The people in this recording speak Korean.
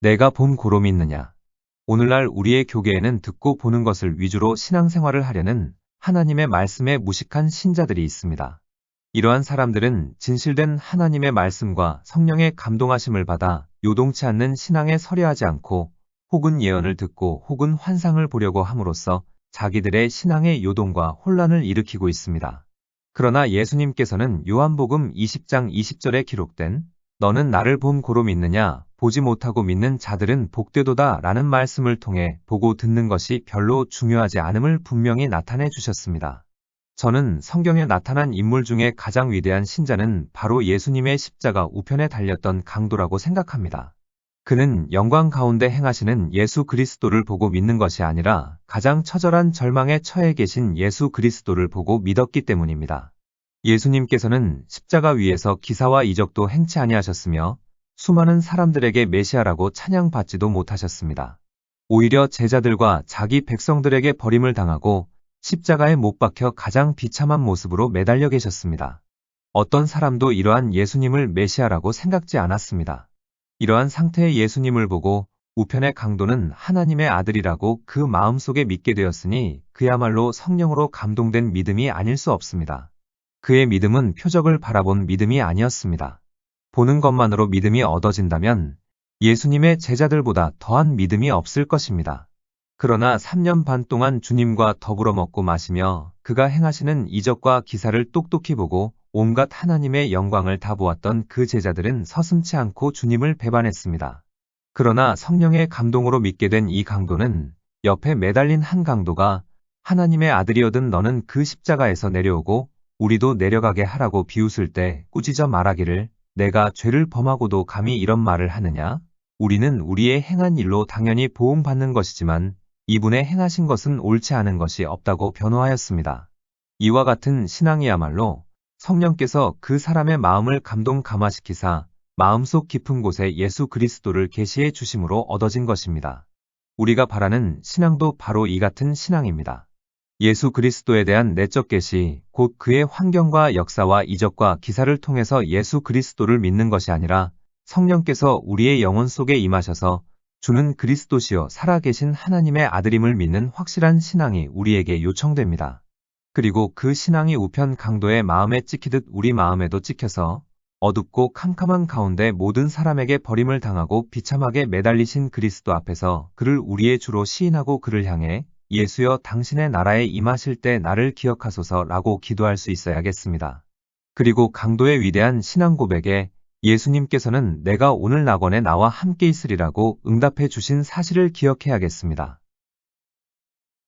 내가 본 고로 믿느냐. 오늘날 우리의 교계에는 듣고 보는 것을 위주로 신앙생활을 하려는 하나님의 말씀에 무식한 신자들이 있습니다. 이러한 사람들은 진실된 하나님의 말씀과 성령의 감동하심을 받아 요동치 않는 신앙에 서려하지 않고 혹은 예언을 듣고 혹은 환상을 보려고 함으로써 자기들의 신앙의 요동과 혼란을 일으키고 있습니다. 그러나 예수님께서는 요한복음 20장 20절에 기록된 너는 나를 본 고로 믿느냐 보지 못하고 믿는 자들은 복되도다 라는 말씀을 통해 보고 듣는 것이 별로 중요하지 않음을 분명히 나타내 주셨습니다. 저는 성경에 나타난 인물 중에 가장 위대한 신자는 바로 예수님의 십자가 우편에 달렸던 강도라고 생각합니다. 그는 영광 가운데 행하시는 예수 그리스도를 보고 믿는 것이 아니라 가장 처절한 절망에 처해 계신 예수 그리스도를 보고 믿었기 때문입니다. 예수님께서는 십자가 위에서 기사와 이적도 행치 아니하셨으며 수많은 사람들에게 메시아라고 찬양받지도 못하셨습니다. 오히려 제자들과 자기 백성들에게 버림을 당하고 십자가에 못 박혀 가장 비참한 모습으로 매달려 계셨습니다. 어떤 사람도 이러한 예수님을 메시아라고 생각지 않았습니다. 이러한 상태의 예수님을 보고 우편의 강도는 하나님의 아들이라고 그 마음속에 믿게 되었으니 그야말로 성령으로 감동된 믿음이 아닐 수 없습니다. 그의 믿음은 표적을 바라본 믿음이 아니었습니다. 보는 것만으로 믿음이 얻어진다면 예수님의 제자들보다 더한 믿음이 없을 것입니다. 그러나 3년 반 동안 주님과 더불어 먹고 마시며 그가 행하시는 이적과 기사를 똑똑히 보고 온갖 하나님의 영광을 다 보았던 그 제자들은 서슴치 않고 주님을 배반했습니다. 그러나 성령의 감동으로 믿게 된 이 강도는 옆에 매달린 한 강도가 하나님의 아들이어든 너는 그 십자가에서 내려오고 우리도 내려가게 하라고 비웃을 때 꾸짖어 말하기를 내가 죄를 범하고도 감히 이런 말을 하느냐? 우리는 우리의 행한 일로 당연히 보응받는 것이지만 이분의 행하신 것은 옳지 않은 것이 없다고 변호하였습니다. 이와 같은 신앙이야말로 성령께서 그 사람의 마음을 감동 감화시키사 마음속 깊은 곳에 예수 그리스도를 계시해 주심으로 얻어진 것입니다. 우리가 바라는 신앙도 바로 이 같은 신앙입니다. 예수 그리스도에 대한 내적 계시, 곧 그의 환경과 역사와 이적과 기사를 통해서 예수 그리스도를 믿는 것이 아니라 성령께서 우리의 영혼 속에 임하셔서 주는 그리스도시요 살아계신 하나님의 아들임을 믿는 확실한 신앙이 우리에게 요청됩니다. 그리고 그 신앙이 우편 강도의 마음에 찍히듯 우리 마음에도 찍혀서 어둡고 캄캄한 가운데 모든 사람에게 버림을 당하고 비참하게 매달리신 그리스도 앞에서 그를 우리의 주로 시인하고 그를 향해 예수여 당신의 나라에 임하실 때 나를 기억하소서라고 기도할 수 있어야겠습니다. 그리고 강도의 위대한 신앙 고백에 예수님께서는 내가 오늘 낙원에 나와 함께 있으리라고 응답해 주신 사실을 기억해야겠습니다.